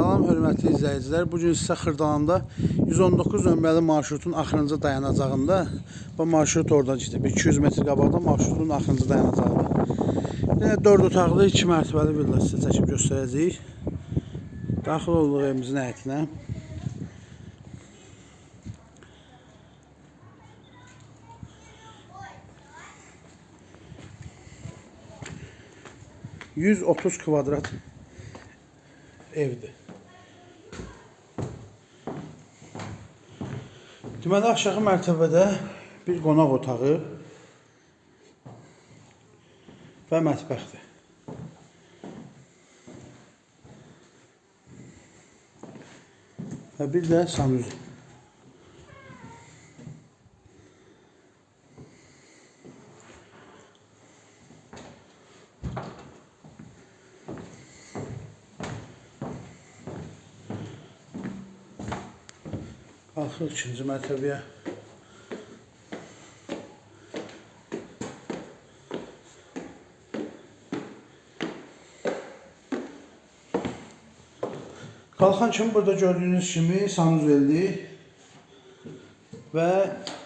Salam hörmətli izləyicilər. Bu gün sizə Xırdalanda 119 nömrəli marşrutun axırıncı dayanacağında bu marşrut orada gedir. Bir 200 metr qabaqda marşrutun axırıncı dayanacağında. Yenə 4 otaqlı 2 mərtəbəli villa sizə çəkib göstərəcəyik. Daxil olduq evimizin həyətinə. ...130 kvadrat evdir. Deməli aşağı mərtəbədə bir qonaq otağı və mətbəxdir. Və bir də sanuzə. Qalxırıq ikinci mərtəbəyə. Qalxan kimi burada gördüyünüz kimi sanuzelli və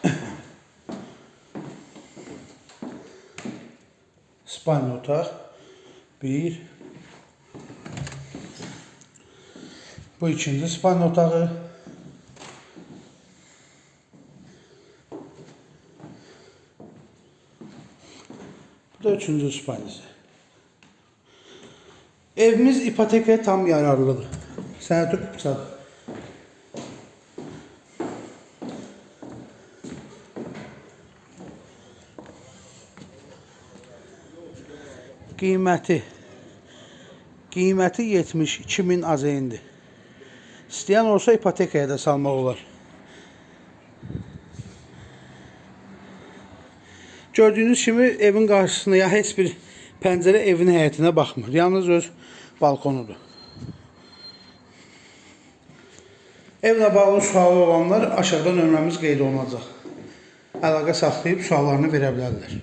spalni otaq. Bir. Bu ikinci spalni otağı. Üçüncü spalnisi. Evimiz ipotekaya tam yararlıdır. Sənədi qıpçadır. Qiyməti Qiyməti 72 min azeyindir. İstəyən olsa ipotekaya da salmaq olar. Gördüyünüz kimi evin qarşısına ya heç bir pəncərə evin həyətinə baxmır. Yalnız öz balkonudur. Evlə bağlı sualı olanlar aşağıda nömrəmiz qeyd olunacaq. Əlaqə saxlayıb suallarını verə bilərlər.